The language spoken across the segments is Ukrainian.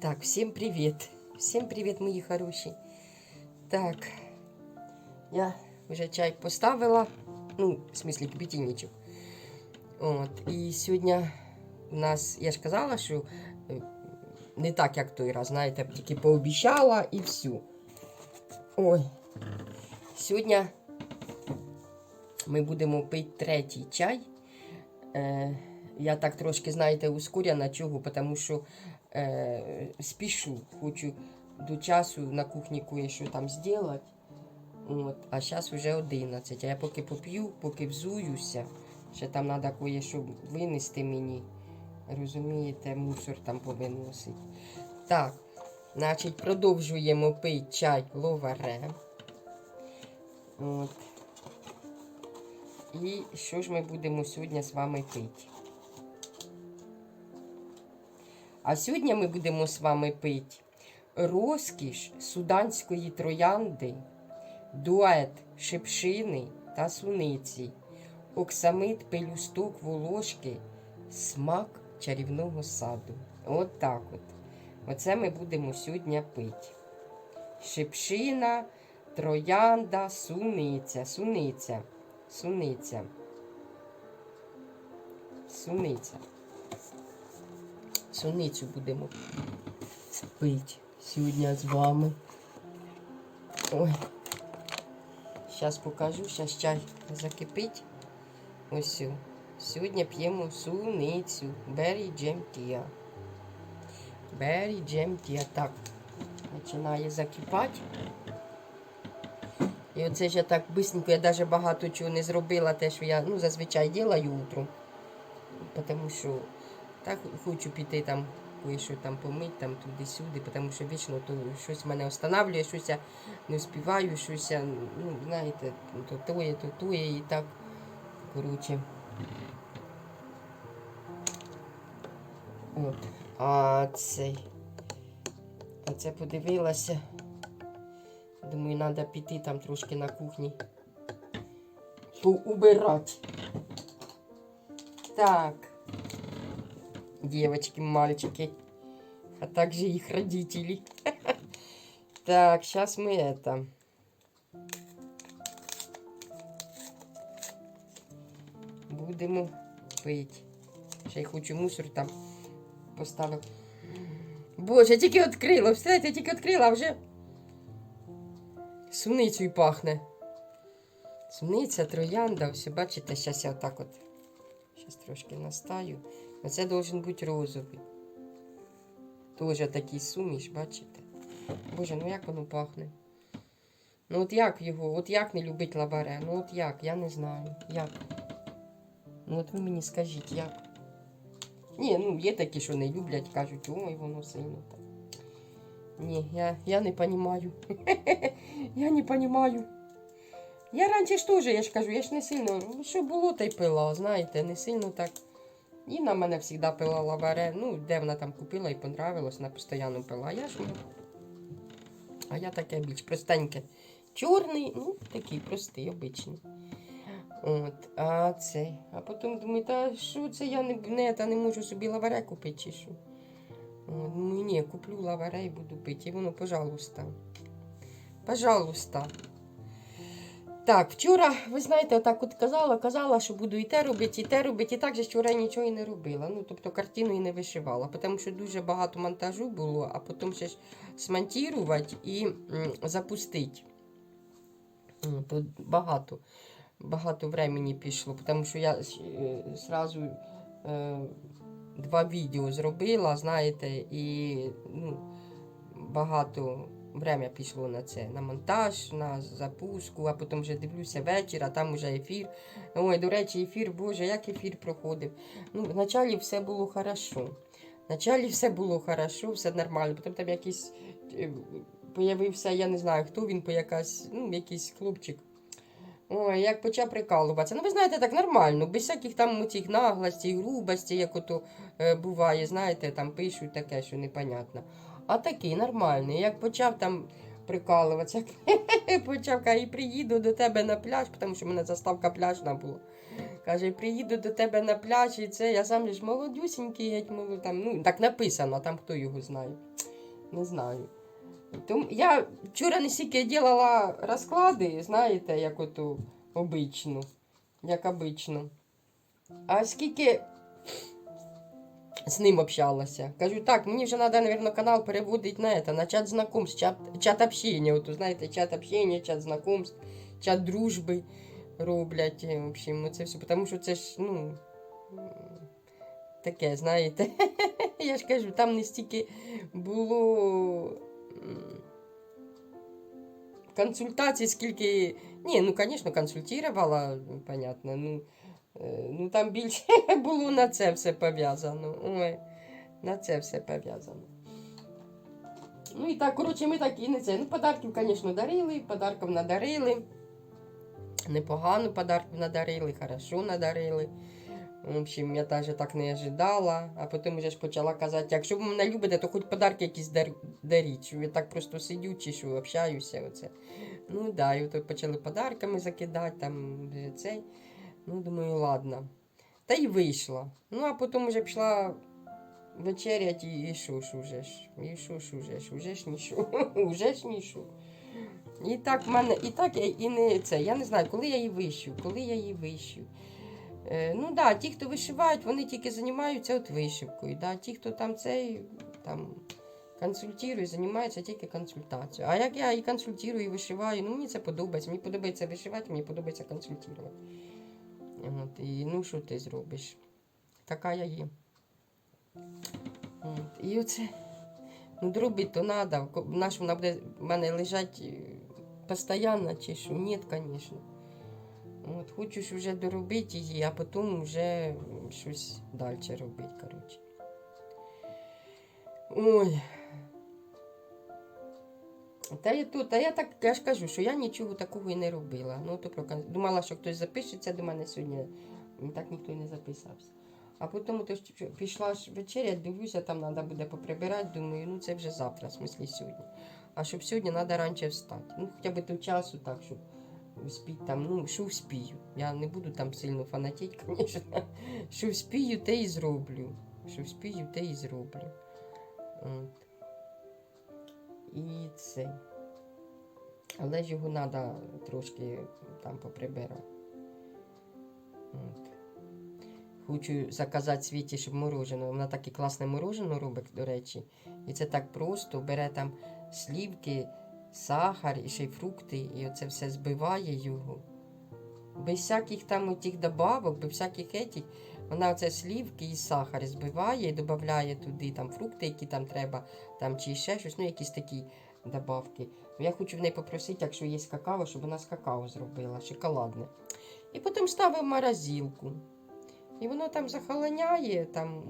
Так, всім привіт. Всім привіт, мої хороші. Так, я вже чай поставила. Ну, в смислі, кипятильничок. От, і сьогодні у нас, я ж казала, що е, не так, як той раз, знаєте, тільки пообіцяла і все. Ой. Сьогодні ми будемо пити третій чай. Е, я так трошки, знаєте, ускоряна чого, тому що е, спішу, хочу до часу на кухні кое-що там зробити. От, а зараз вже 11. А я поки поп'ю, поки взуюся, ще там треба кое-що винести мені. Розумієте, мусор там повиносить. Так, значить, продовжуємо пити чай ловаре. От. І що ж ми будемо сьогодні з вами пити? А сьогодні ми будемо з вами пити розкіш суданської троянди, дует шипшини та суниці, оксамит пелюсток волошки, смак чарівного саду. От так от. Оце ми будемо сьогодні пити. Шипшина, троянда, суниця, суниця, суниця. Суниця. Суницю будемо пити сьогодні з вами. Ой. Зараз покажу, зараз чай закипить. Ось. Сьогодні п'ємо суницю. Бері джем тія. Бері джем тія. Так, починає закипати. І оце ж я так бисенько, я навіть багато чого не зробила, те, що я ну, зазвичай ділаю утром. Тому що так хочу піти там, кое-що там помити, там туди-сюди, тому що вічно то щось мене останавлює, щось я не співаю, щось я, ну, знаєте, то тоє, то тоє і так. Коротше. От. А цей. А це подивилася. Думаю, треба піти там трошки на кухні. Поубирати. Так. Девочки, мальчики. А также их родители. Так, сейчас мы это. Будемо пити. Ще й хочу мусор там поставив. Боже, я тільки відкрила. Вставайте, я тільки відкрила, а вже суницею пахне. Суниця, троянда, все, бачите, зараз я отак от. Зараз трошки настаю. Оце должен бути розовий. Тоже такий суміш, бачите? Боже, ну як воно пахне? Ну от як його, от як не любить лабаре? Ну от як, я не знаю. Як? Ну от ви мені скажіть, як? Ні, ну є такі, що не люблять, кажуть, ой, воно сильно так. Ні, я, я не розумію. я не розумію. Я раніше ж теж, я ж кажу, я ж не сильно, ну, що було, та й пила, знаєте, не сильно так. І на мене завжди пила лаваре. Ну, де вона там купила і понравилось, вона постійно пила. Я ж ну. А я таке більш простеньке. Чорний, ну, такий простий, обичний. От, а цей. А потім думаю, та що це я не, не, та не можу собі лаваре купити чи що. От, ні, куплю лаваре і буду пити. І воно, пожалуйста. Пожалуйста. Так, вчора, ви знаєте, отак от казала, казала, що буду і те робити, і те робити, і так же вчора нічого і не робила. Ну, тобто картину і не вишивала, тому що дуже багато монтажу було, а потім ще ж смонтувати і запустити. М, То багато, багато времени пішло, тому що я е, зразу е, два відео зробила, знаєте, і ну, багато время пішло на це, на монтаж, на запуску, а потім вже дивлюся вечір, а там вже ефір. Ой, до речі, ефір, Боже, як ефір проходив. Ну, вначалі все було хорошо. Вначалі все було хорошо, все нормально. Потім там якийсь е, появився, я не знаю, хто він, по якась, ну, якийсь хлопчик. Ой, як почав прикалуватися. Ну, ви знаєте, так нормально, без всяких там цих наглостей, грубостей, як ото е, буває, знаєте, там пишуть таке, що непонятно. А такий нормальний. Як почав там прикалуватися, почав каже, приїду до тебе на пляж, тому що в мене заставка пляжна була. Каже, приїду до тебе на пляж, і це я сам ж молодюсінький, геть молод, там, ну, так написано, там хто його знає. Не знаю. Тому я вчора не стільки робила розклади, знаєте, як оту обичну, як обично. А скільки з ним общалася. Кажу, так, мені вже треба, мабуть, канал переводити на это, на чат знакомств, чат, чат общения. От, знаєте, чат общения, чат знакомств, чат дружби роблять. е, В общем, це все. Тому що це ж, ну, м, таке, знаєте. Я ж кажу, там не стільки було м, консультацій, скільки. Ні, ну, звісно, консультувала, понятно. Ну, Е, Ну там більше було на це все пов'язано. Ой, на це все пов'язано. Ну і так, коротше, ми так і не це. Ну, подарків, звісно, дарили, подарків надарили. Непогано подарків надарили, хорошо надарили. В общем, я навіть так не ожидала, а потім вже ж почала казати, якщо ви мене любите, то хоч подарки якісь дар, даріть. Я так просто сидю що, общаюся. Оце. Ну да, і от почали подарками закидати, там цей. Ну, думаю, ладно. Та й вийшла. Ну, а потім вже пішла вечерять і, що ж уже ж. І що ж уже ж, уже ж нічого. Уже ж нічого. І так в мене, і так я і не це. Я не знаю, коли я її вищу, коли я її вищу. Е, ну да, ті, хто вишивають, вони тільки займаються от вишивкою. Да. Ті, хто там цей там консультує, займаються тільки консультацією. А як я і консультую, і вишиваю, ну мені це подобається. Мені подобається вишивати, мені подобається консультувати. От, і ну що ти зробиш? Така я є. От, і оце. Ну, дробить то треба. Наш вона буде в мене лежать е, постійно чи що? Ні, звісно. От, хочу вже доробити її, а потім вже щось далі робити, коротше. Ой. Та я тут, та я так я ж кажу, що я нічого такого і не робила. Ну, то про кон- думала, що хтось запишеться до мене сьогодні. Так ніхто і не записався. А потім то ж пішла ж вечеря, дивлюся, там треба буде поприбирати. Думаю, ну це вже завтра, в смислі сьогодні. А щоб сьогодні треба раніше встати. Ну, хоча б до часу, так, щоб успіти там, ну, що вспію. Я не буду там сильно фанатіти, звісно. Що вспію, те і зроблю. Що вспію, те і зроблю. От. І це. Але ж його треба трошки там поприбирати. Хочу заказати світі, щоб мороженое. Вона таке класне мороженое робить, до речі. І це так просто. Бере там слівки, сахар і ще й фрукти, і оце все збиває його. Без всяких там отих добавок, без всяких етих. Вона оце слівки і сахар збиває і додає туди там фрукти, які там треба, там чи ще щось, ну якісь такі добавки. Я хочу в неї попросити, якщо є какао, щоб вона з какао зробила, шоколадне. І потім ставив в морозилку. І воно там захолоняє, там,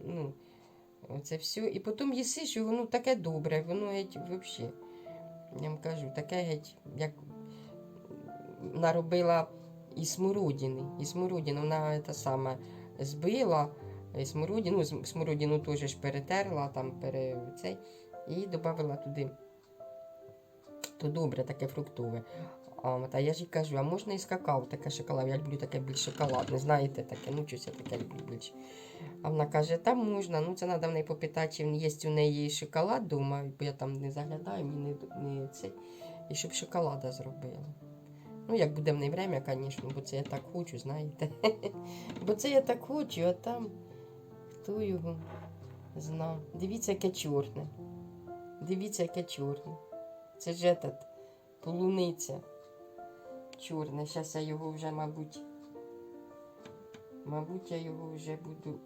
ну, це все. І потім їсиш його, ну таке добре, воно геть взагалі. Я вам кажу, таке геть, як наробила і смородини. І смородину вона те саме збила, смородину, ну, смородину теж ж перетерла, там пере, цей, і додала туди. То добре, таке фруктове. А, от, а я ж і кажу, а можна із какао таке шоколад. Я люблю таке більш шоколадне, знаєте, таке, ну щось таке люблю більше. А вона каже, там можна, ну це треба в неї попитати, чи є у неї шоколад вдома, бо я там не заглядаю, мені не, не це. І щоб шоколада зробила. Ну, як буде в неї время, звісно, бо це я так хочу, знаєте. бо це я так хочу, а там хто його зна. Дивіться, яке чорне. Дивіться, яке чорне. Це ж этот, полуниця. Чорне. Зараз я його вже, мабуть. Мабуть, я його вже буду.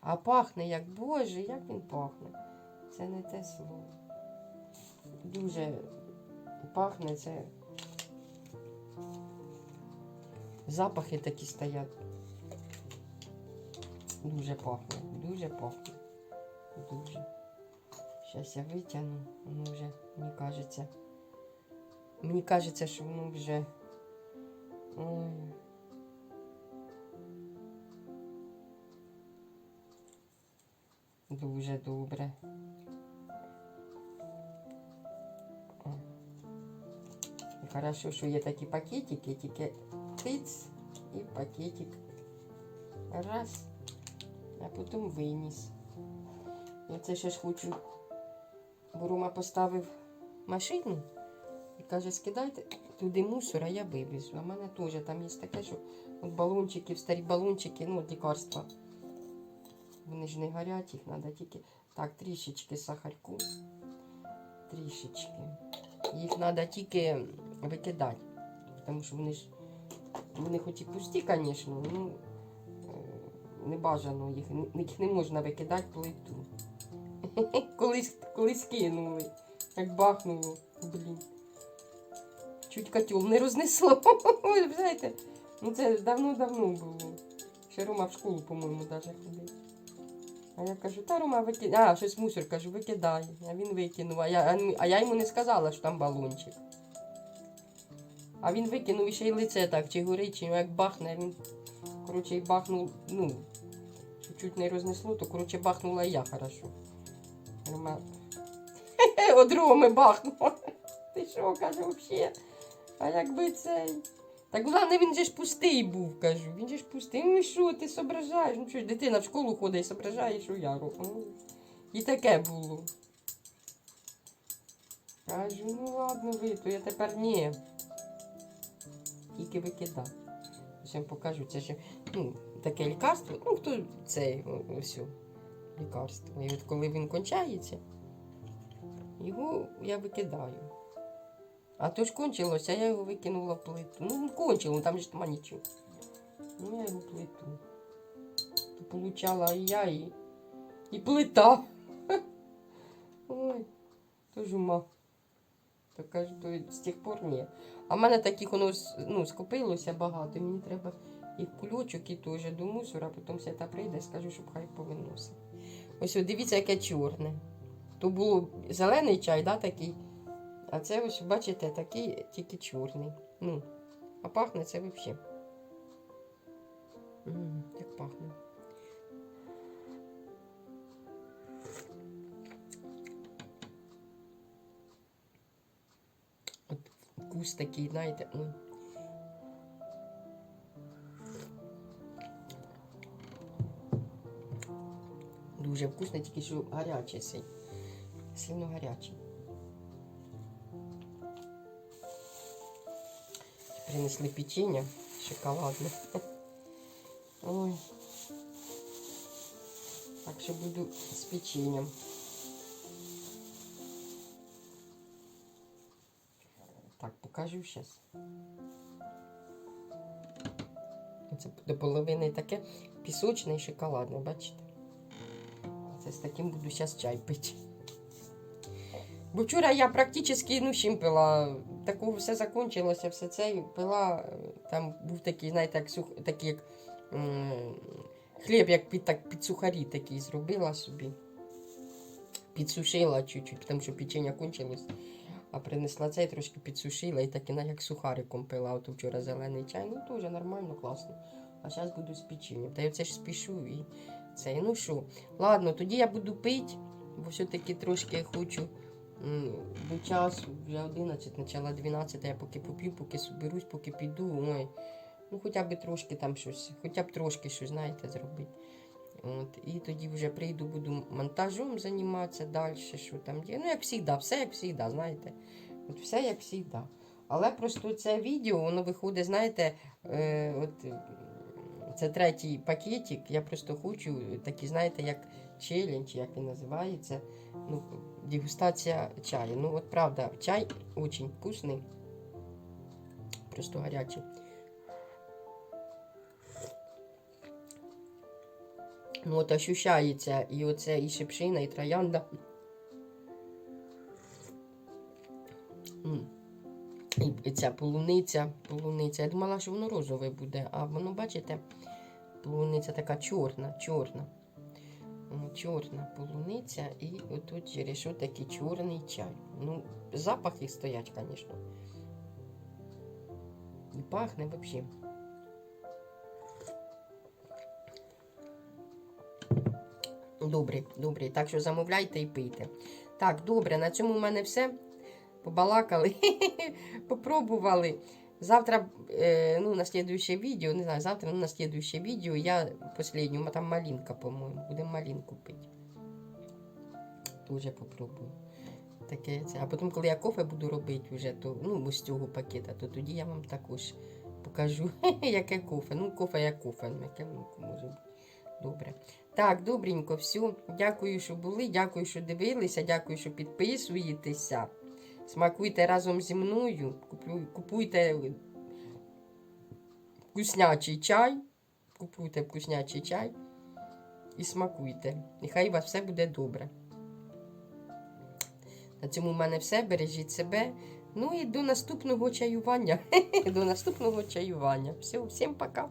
А пахне як Боже, як він пахне. Це не те слово. Дуже пахне це. Запахи такі стоять. Дуже пахне, дуже пахне. Дуже. Зараз я витягну, воно вже, мені кажеться. Мені кажеться, що воно вже. Ой. Дуже добре. Хорошо, що є такі пакетики, тільки тиць і пакетик. Раз. а потім виніс. Я це ще хочу. Бо Рома поставив машину і каже, скидайте туди мусор, а я вивезу. А в мене теж там є таке, що от балончики, старі балончики, ну, лікарства. Вони ж не горять, їх треба тільки. Так, трішечки сахарку. Трішечки. Їх треба тільки викидати. Тому що вони ж вони хоч і пусті, звісно, ну е, не бажано їх, їх не можна викидати плиту. Колись, колись кинули, як бахнуло, блін. Чуть котел не рознесло. Знаєте, ну це давно-давно було. Ще Рома в школу, по-моєму, навіть ходив. А я кажу, та Рома викидай. А, щось мусор, кажу, викидай. А він викинув. А я, а я йому не сказала, що там балончик. А він викинув ще й лице так, чи горить, чи як бахне, він, коротше, і бахнув, ну, чуть-чуть не рознесло, то, коротше, бахнула і я хорошо. Рома. От Роми бахнула. Ти що, каже, взагалі? А якби цей. Так головне, він же ж пустий був, кажу. Він же ж пустий. Ну і що, ти соображаєш? Ну що ж, дитина в школу ходить соображає, що я роблю. Ну, І таке було. Кажу, ну ладно ви, то я тепер ні. Тільки викидав. Я вам покажу. Це ж ну, таке лікарство. Ну, хто це ось лікарство. І от коли він кончається, його я викидаю. А то ж кончилося, я його викинула в плиту. Ну, кончило, там ж нема нічого. Ну, я його плиту. То получала і я, і, і плита. Ой, то ж ума. То кажу, то з тих пор ні. А в мене таких воно ну, скопилося багато. Мені треба і кульочок, і теж до мусора, потім свята прийде, скажу, щоб хай повиносить. Ось дивіться, яке чорне. То було зелений чай, да, такий. А це ось, бачите, такий тільки чорний. Ну, а пахне це взагалі. Як пахне. Вкус такий, знаєте, ну. Дуже вкусний, тільки що гарячий сей. Сильно гарячий. Принесли печенье шоколадне. Ой. Так що буду з печеньем. Так, покажу зараз. Це до половини таке пісочне і шоколадне, бачите? Це з таким буду зараз чай пити. Бо вчора я практично ну, чим пила. Такого все закончилося, все це пила. е, Там був такий, знаєте, як сух, такий, як хліб, як під, так, під сухарі такий зробила собі. Підсушила чуть-чуть, тому що печення кончилось. А принесла цей трошки підсушила і так і як сухариком пила. От вчора зелений чай. Ну теж нормально, класно. А зараз буду з печенням. Та я це ж спішу і це. Ну що, ладно, тоді я буду пити, бо все-таки трошки хочу до часу, вже 11, почала 12, я поки поп'ю, поки соберусь, поки піду. Ой, ну хоча б трошки там щось, хоча б трошки щось, знаєте, зробити. От, і тоді вже прийду, буду монтажом займатися далі, що там є. Ну, як завжди, все як завжди, знаєте. От все як завжди. Але просто це відео, воно виходить, знаєте, е, от, це третій пакетик. Я просто хочу такий, знаєте, як челендж, як він називається. Ну, дегустація чаю. Ну, от правда, чай дуже вкусний. Просто гарячий. Ну, от ощущається і оце і шипшина, і троянда. І, ця полуниця, полуниця. Я думала, що воно розове буде, а воно, бачите, полуниця така чорна, чорна. Чорна полуниця і отут через такий чорний чай. Ну, запахи стоять, звісно. І пахне взагалі. Добре, добре. Так що замовляйте і пийте. Так, добре, на цьому в мене все. Побалакали, попробували. Завтра, е, ну, на следующее відео, не знаю, завтра, ну, на следующее відео я последню, там малинка, по-моєму, будемо малинку пити. Тоже попробую. Таке це. А потім, коли я кофе буду робити вже, то, ну, з цього пакета, то тоді я вам також покажу, яке кофе. Ну, кофе як кофе, ну, яке ну, може бути. Добре. Так, добренько, все. Дякую, що були, дякую, що дивилися, дякую, що підписуєтеся. Смакуйте разом зі мною, купуйте вкуснячий чай, купуйте вкуснячий чай і смакуйте. Нехай у вас все буде добре. На цьому в мене все. Бережіть себе. Ну і до наступного чаювання. До наступного чаювання. Все, всім пока.